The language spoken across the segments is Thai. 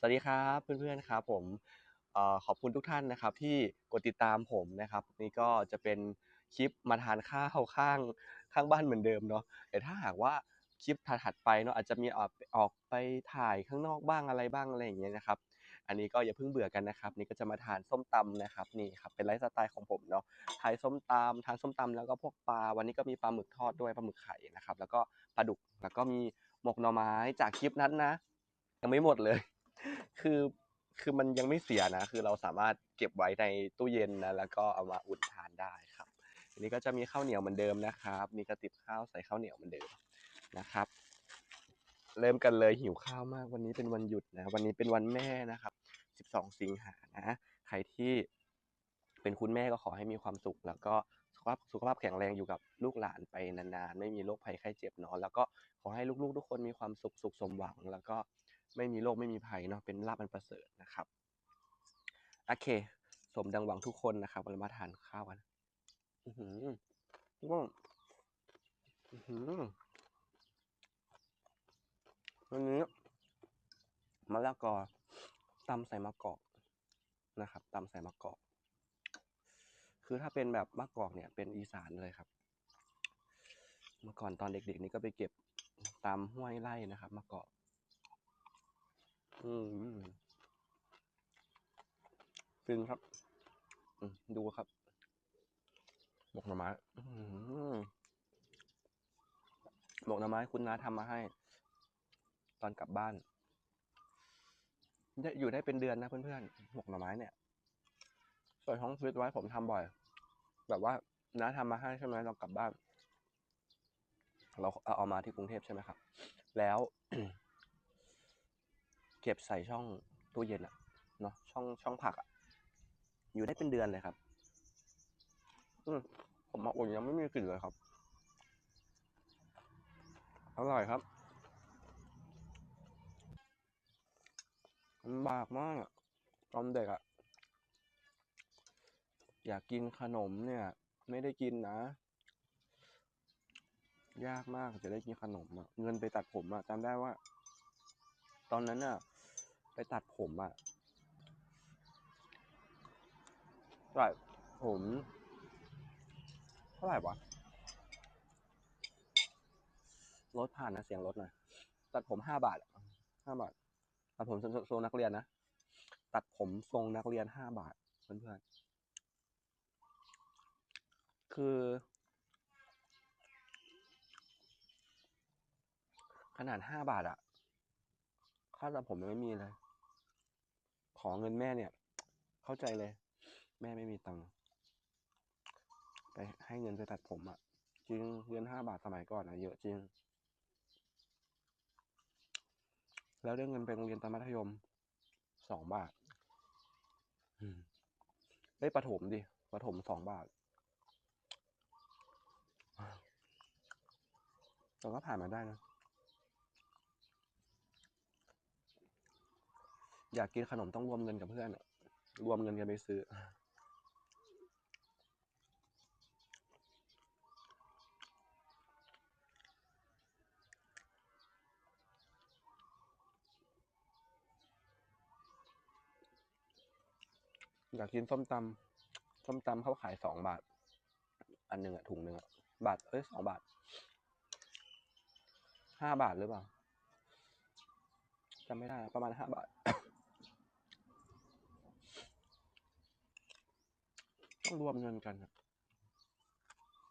สวัสดีครับเพื่อนๆครับผมอขอบคุณทุกท่านนะครับที่กดติดตามผมนะครับ นี่ก็จะเป็นคลิปมาทานข้าวข้างข้างบ้านเหมือนเดิมเนาะแต่ถ้าหากว่าคลิปถัดไปเนาะอาจจะมีออกออกไปถ่ายข้างนอกบ้างอะไรบ้างอะไรอย่างเงี้ยนะครับ อันนี้ก็อย่าเพิ่งเบื่อกันนะครับ นี่ก็จะมาทานส้มตำนะครับนี่ครับเป็นไลฟ์สไตล์ของผมเนาะทานส้มตำทานส้มตำแล้วก็พวกปลาวันนี้ก็มีปลาหมึกทอดด้วยปลาหมึกไข่นะครับ แล้วก็ปลาดุกแล้วก็มีหมกหน่อไม้จากคลิปนั้นนะยังไม่หมดเลย คือคือมันยังไม่เสียนะ คือเราสามารถเก็บไว้ในตู้เย็นนะแล้วก็เอามาอุ่นทานได้ครับอันนี้ก็จะมีข้าวเหนียวเหมือนเดิมนะครับ มีกระติบข้าวใส่ข้าวเหนียวเหมือนเดิมนะครับ เริ่มกันเลยหิวข้าวมากวันนี้เป็นวันหยุดนะ วันนี้เป็นวันแม่นะครับ 12 สิงหานะ ใครที่เป็นคุณแม่ก็ขอให้มีความสุข แล้วก็สุขภาพสุขภาพแข็งแรงอยู่กับลูกหลานไปนานๆ ไม่มีโรคภัยไข้เจ็บเนาะแล้วก็ขอให้ลูกๆ ทุกคนมีความสุขสุขสมหวัง แล้วก็ ไม่มีโรคไม่มีภัยเนาะเป็นลาภอันประเสริฐนะครับโอเค สมดังหวังทุกคนนะครับเรามาทานข้าวกันอือหือว่าอือหือวันนี้มะละกอตำใส่มะกอกนะครับตำใส่มะกอก คือถ้าเป็นแบบมะกอกเนี่ยเป็นอีสานเลยครับ เมื่อก่อนตอนเด็กๆนี่ก็ไปเก็บตามห้วยไร่นะครับมะกอก อืมฟินครับอืมดูครับหมกหน่อไม้อื้อหือหมกหน่อไม้คุณน้าทำมาให้ ตอนกลับบ้านได้อยู่ได้เป็นเดือนนะเพื่อนๆหมกหน่อไม้เนี่ยใส่ท้องฟรีซไว้ผมทำบ่อย แบบว่าน้าทำมาให้ใช่ไหมเรากลับบ้าน เราเอาเอามาที่กรุงเทพใช่ไหมครับ แล้วเก็บใส่ช่องตู้เย็นอะเนาะช่องช่องผักอะอยู่ได้เป็นเดือนเลยครับ อืมผมมาอุ่นยังไม่มีกลิ่นเลยครับอร่อยครับลำบากมากอะตอนเด็กอะอยากกินขนมเนี่ย ไม่ได้กินนะ ยากมากจะได้กินขนมอะเงินไปตัดผมอะจำได้ว่า ตอนนั้นอะ ไปตัดผมอะเท่าไหร่ผม เท่าไหร่วะรถผ่านนะเสียงรถน่อยตัดผมห้าบาทห้าบาทตัดผมทรงทรงนักเรียนนะตัดผมทรงนักเรียนห้าบาทเพื่อนๆคือ ขนาดห้าบาทอะค่าตัดผมยังไม่มีเลย ขอเงินแม่เนี่ย เข้าใจเลย แม่ไม่มีตังค์ไปให้เงินไปตัดผมอะจริงเงินห้าบาทสมัยก่อนอะเยอะจริง แล้วได้เงินไปโรงเรียนตอนมัธยมสองบาทอืมได้ยประถมดิประถมสองบาท แต่ก็ผ่านมาได้นะ อยากกินขนมต้องรวมเงินกับเพื่อนอะรวมเงินกันไปซื้อ อยากกินส้มตำส้มตำเขาขายสองบาท อันหนึ่งอะถุงหนึ่งอะบาท เอ้ยสองบาทห้าบาทหรือเปล่าจำไม่ได้ ประมาณห้าบาท ต้องรวมเงินกันอะ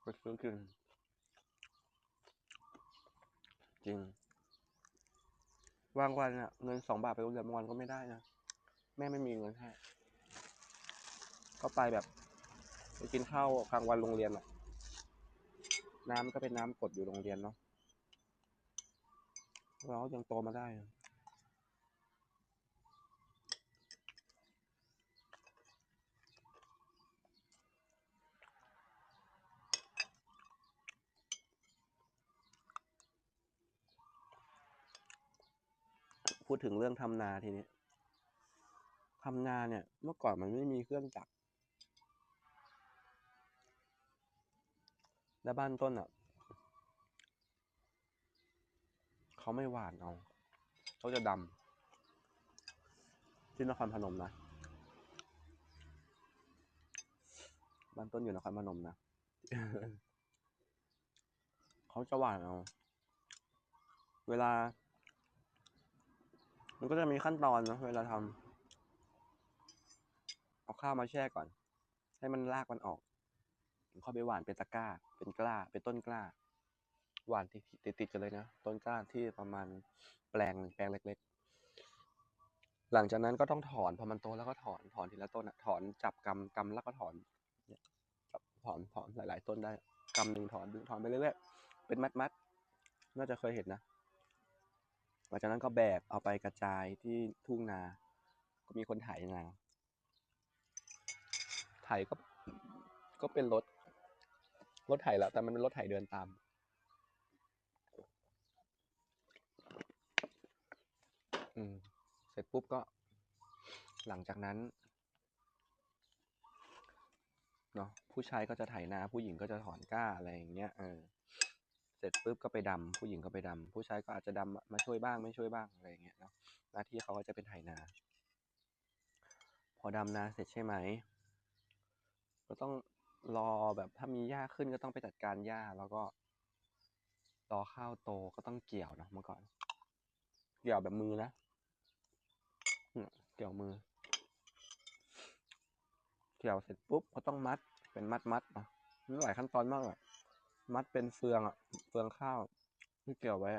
ไปซื้อกินจริงบางวันอะเงินสองบาทไปโรงเรียนบางวันก็ไม่ได้นะ แม่ไม่มีเงินให้ก็ไปแบบไปกินข้าวกลางวันโรงเรียนอะน้ำก็เป็นน้ำกดอยู่โรงเรียนเนาะเราก็ยังโตมาได้อะ พูดถึงเรื่องทำนาทีนี้ทำนาเนี่ย เมื่อก่อนมันไม่มีเครื่องจักรและบ้านต้นอะเขาไม่หวานเอาเขาจะดที่นครพนมนะบ้านต้นอยู่นครพนมนะเขาจะหวานเอา เวลา มันก็จะมีขั้นตอนนะเวลาทำเอาข้าวมาแช่ก่อน ให้มันรากมันออกค่อยไปหว่านเป็นตะกร้า เป็นกล้า เป็นต้นกล้า หว่านติดติดกันเลยนะ ต้นกล้าที่ประมาณแปลงหนึ่งแปลงเล็ก ๆ หลังจากนั้นก็ต้องถอน พอมันโตแล้วก็ถอน ถอนทีละต้นอะถอนจับกำกำแล้วก็ถอนจับถอนถอนหลาย ๆ ต้นได้กำหนึ่งถอนดึงถอนไปเรื่อยๆ เป็นมัดๆน่าจะเคยเห็นนะ หลังจากนั้นก็แบกเอาไปกระจายที่ทุ่งนา ก็มีคนไถนาไถก็ก็เป็นรถ รถไถแหละแต่มันเป็นรถไถเดินตาม อืม เสร็จปุ๊บก็ หลังจากนั้นเนาะผู้ชายก็จะไถนาผู้หญิงก็จะถอนก้าอะไรอย่างเงี้ยเออ เสร็จปุ๊บก็ไปดำผู้หญิงก็ไปดำผู้ชายก็อาจจะดำมาช่วยบ้างไม่ช่วยบ้างอะไรอย่างเงี้ยเนาะหน้าที่เขาก็จะเป็นไถนา พอดำนาเสร็จใช่ไหมก็ต้องรอแบบถ้ามีหญ้าขึ้นก็ต้องไปจัดการหญ้าแล้วก็รอข้าวโตก็ต้องเกี่ยวเนาะเมื่อก่อน เกี่ยวแบบมือนะเกี่ยวมือ เกี่ยวเสร็จปุ๊บก็ต้องมัดเป็นมัดมัดเนาะมันหลายขั้นตอนมากอะ มัดเป็นเฟืองอะเฟืองข้าวที่เกี่ยวไว้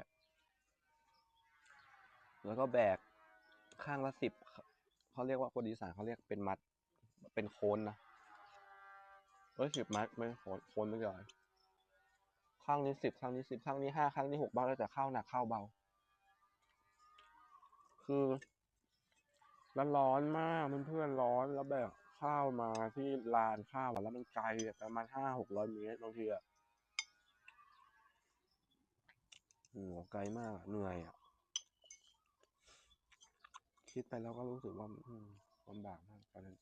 แล้วก็แบกข้างละสิบเขาเรียกว่าคนอีสานเขาเรียกเป็นมัด เป็นโคนนะเอ้ยสิบมัดไม่โคนโคนไม่ใช่อยข้างนี้สิบข้างนี้สิบข้างนี้ห้าข้างนี้หกบ้างแล้วแต่ข้าวหนักข้าวเบา คือแล้วร้อนมากเพื่อนร้อนแล้วแบบข้าวมาที่ลานข้าวแล้วมันไกลประมาณห้าหกร้อยเมตรบางทีอะโอ้โหไกลมากเหนื่อยอะ คิดไปแล้วก็รู้สึกว่าลำบากมากตอนนั้น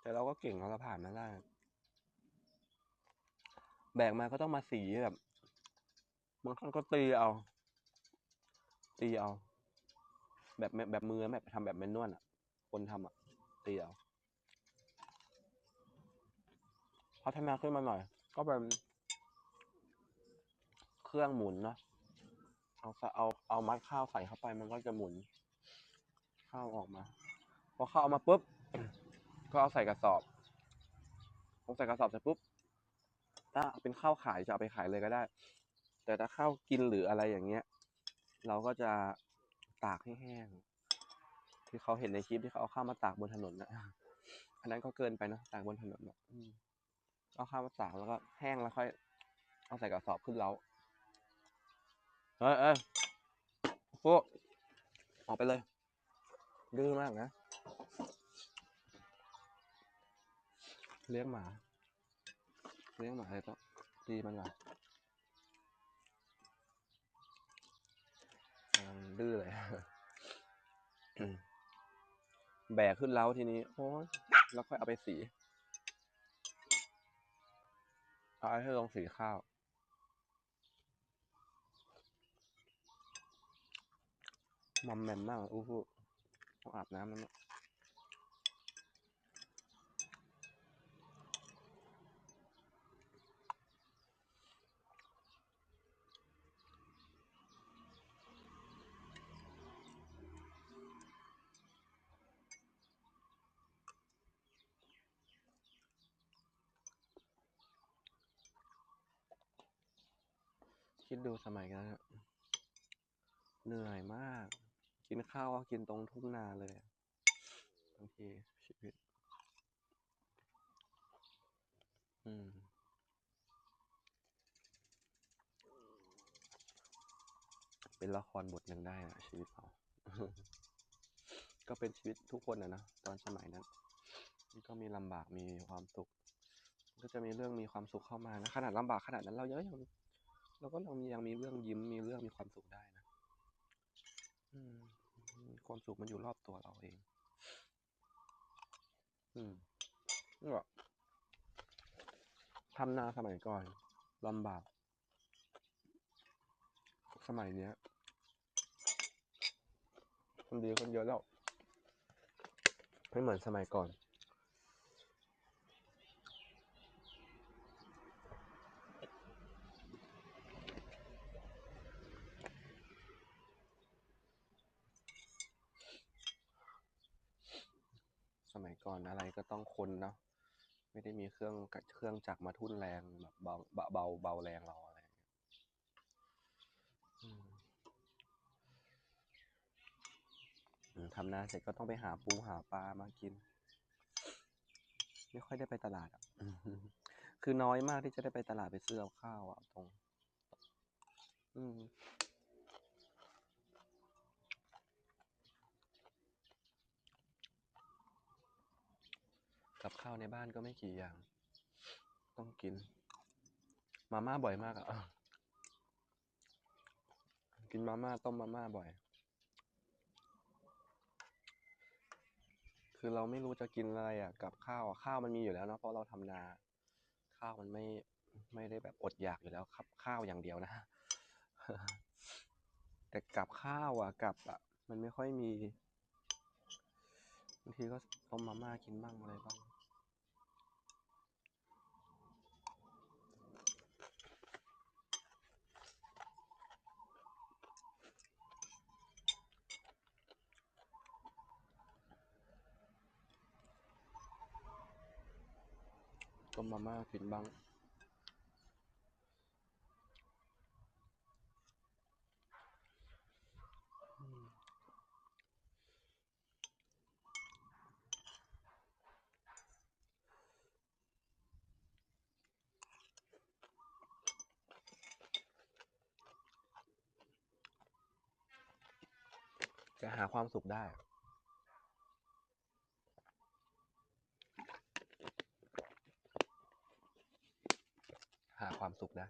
แต่เราก็เก่งเราก็ผ่านมาได้ แบกมาก็ต้องมาสีแบบบางครั้งก็ตีเอา ตีเอา แบบแบบแบบมือแบบทำแบบแมนนวลอะ คนทำอะ ตีเอาพัฒนาขึ้นมาหน่อย ก็เป็น เครื่องหมุนเนาะ เอาเอาเอามัดข้าวใส่เข้าไปมันก็จะหมุน ข้าวออกมาพอข้าวเอามาปุ๊บก็เอาใส่กระสอบพอใส่กระสอบเสร็จปุ๊บถ้าเป็นข้าวขายจะเอาไปขายเลยก็ได้ แต่ถ้าข้าวกินหรืออะไรอย่างเงี้ย เราก็จะตากให้แห้งที่เขาเห็นในคลิปที่เขาเอาข้าวมาตากบนถนนนะอันนั้นก็เกินไปเนะตากบนถนนแบบอืมเอาข้าวมาตากแล้วก็แห้งแล้วค่อย เอาใส่กระสอบขึ้นเล้า เอ้ยเอ้ยพวกออกไปเลยดื้อมากนะ เลี้ยงหมา เลี้ยงหมาเลยต้องตีมันก่อนดื้อเลยแบกขึ้นเล้าทีนี้ โอ้ยแล้วค่อยเอาไปสี เอาให้ลงสีข้าว มอมแมมมากอู้หูต้องอาบน้ำแล้วเนอะคิดดูสมัยนั้นเหนื่อยมาก กินข้าวก็กินตรงทุ่งนาเลยบางทีชีวิต อืมเป็นละครบทหนึ่งได้อะชีวิตเรา ก็เป็นชีวิตทุกคนอะนะตอนสมัยนั้นมันก็มีลำบากมีความสุข ก็จะมีเรื่องมีความสุขเข้ามานะขนาดลำบากขนาดนั้นเราเยังยังเราก็ยังมียังมีเรื่องยิ้มมีเรื่องมีความสุขได้นะ อืม ความสุขมันอยู่รอบตัวเราเอง อืมนี่ก็ทำนาสมัยก่อนลำบาก สมัยเนี้ยคนดีคนเยอะแล้ว ไม่เหมือนสมัยก่อน ก่อนอะไรก็ต้องคนเนาะไม่ได้มีเครื่องเครื่องจักรมาทุ่นแรงแบบเบาเบาเบาแรงเราอะไรอย่างเงี้ยทำนาเสร็จก็ต้องไปหาปูหาปลามากิน ไม่ค่อยได้ไปตลาดอะคือน้อยมากที่จะได้ไปตลาดไปซื้อกับข้าวอะตรง อืม กับข้าวในบ้านก็ไม่กี่อย่าง ต้องกิน มาม่าบ่อยมากอะกินมาม่าต้มมาม่าบ่อย คือเราไม่รู้จะกินอะไรอะ กับข้าวอะข้าวมันมีอยู่แล้วเนาะเพราะเราทำนา ข้าวมันไม่ไม่ได้แบบอดอยากอยู่แล้วครับ ข้าวอย่างเดียวนะแต่กับข้าวอะกับอะ มันไม่ค่อยมีบางทีก็ต้มมาม่ากินบ้างอะไรบ้าง ต้มมาม่ากินบ้างจะหาความสุขได้ หาความสุขได้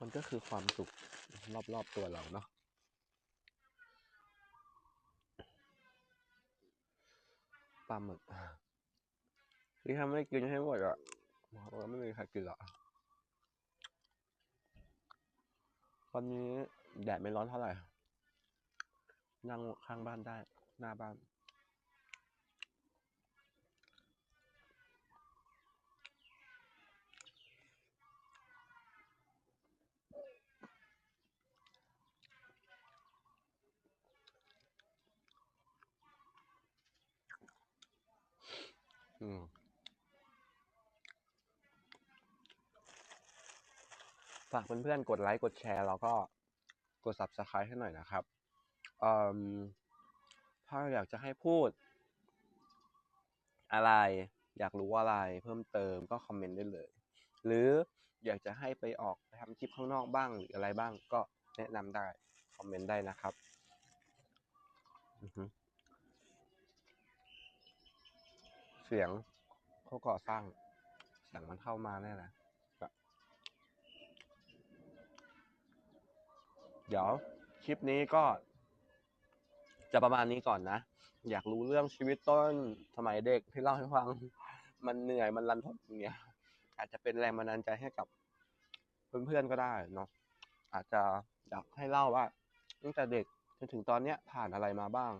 มันก็คือความสุขรอบๆตัวเราเนาะปลาหมึกที่ทำไม่กินให้หมดอะเพราะไม่มีใครกินหรอกวันนี้แดดไม่ร้อนเท่าไหร่นั่งข้างบ้านได้ หน้าบ้าน อืมฝากเพื่อนๆ กดไลค์ กดแชร์ แล้วก็กด subscribe ให้หน่อยนะครับถ้าอยากจะให้พูด อะไร อยากรู้อะไรเพิ่มเติมก็คอมเมนต์ได้เลย หรืออยากจะให้ไปออกไปทำคลิปข้างนอกบ้างหรืออะไรบ้างก็แนะนำได้ คอมเมนต์ได้นะครับ อือฮึเสียงเขาก่อสร้างเสียงมันเข้ามาแน่เลยแบบเดี๋ยวคลิปนี้ก็ จะประมาณนี้ก่อนนะ อยากรู้เรื่องชีวิตต้นสมัยเด็กที่เล่าให้ฟัง มันเหนื่อยมันรันทดอย่างเงี้ย อาจจะเป็นแรงบันดาลใจให้กับเพื่อนๆก็ได้เนาะอาจจะอยากให้เล่าว่าตั้งแต่เด็กจนถึงตอนเนี้ยผ่านอะไรมาบ้าง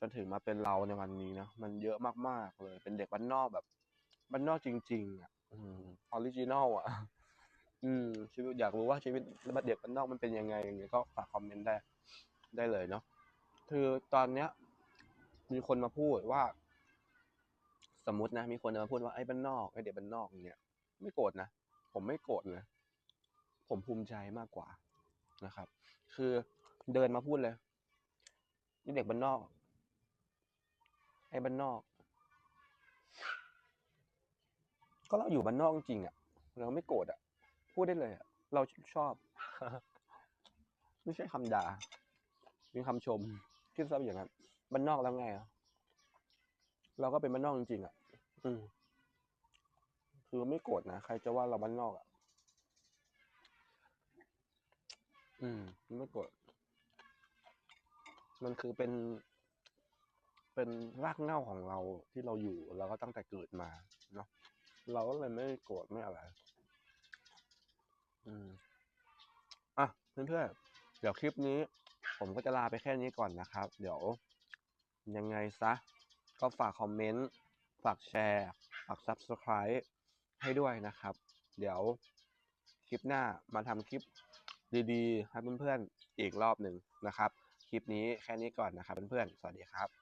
จนถึงมาเป็นเราในวันนี้นะมันเยอะมากๆเลย เป็นเด็กบ้านนอกแบบบ้านนอกจริง ๆ อะออริจินอลอะ อืมชีวิตอยากรู้ว่าชีวิตเด็กบ้านนอกมันเป็นยังไงอย่างเงี้ยก็ฝากคอมเมนต์ได้ได้เลยเนาะคือตอนเนี้ย มีคนมาพูดว่า สมมตินะ มีคนมาพูดว่าไอ้บ้านนอกไอ้เด็กบ้านนอกเงี้ยไม่โกรธนะผมไม่โกรธนะผมภูมิใจมากกว่านะครับ คือเดินมาพูดเลยนี่เด็กบ้านนอก ไอ้บ้านนอก ก็เราอยู่บ้านนอกจริงๆอะ เราไม่โกรธอะ พูดได้เลยอะ เราชอบ ไม่ใช่คำด่าเป็นคำชมคิดซะอย่างนั้นบ้านนอกแล้วไงอะเราก็เป็นบ้านนอกจริงๆอะ อืมคือไม่โกรธนะ ใครจะว่าเราบ้านนอกอะ อืม ไม่โกรธ มันคือเป็น เป็นรากเหง้าของเราที่เราอยู่เราก็ตั้งแต่เกิดมาเนาะเราก็เลยไม่โกรธไม่อะไร อืมอะเพื่อนๆเดี๋ยวคลิปนี้ ผมก็จะลาไปแค่นี้ก่อนนะครับ เดี๋ยว ยังไงซะ ก็ฝากคอมเมนต์ ฝากแชร์ ฝาก Subscribe ให้ด้วยนะครับ เดี๋ยวคลิปหน้ามาทำคลิปดีๆให้เพื่อนๆอีกรอบหนึ่งนะครับ คลิปนี้แค่นี้ก่อนนะครับเพื่อนๆ สวัสดีครับ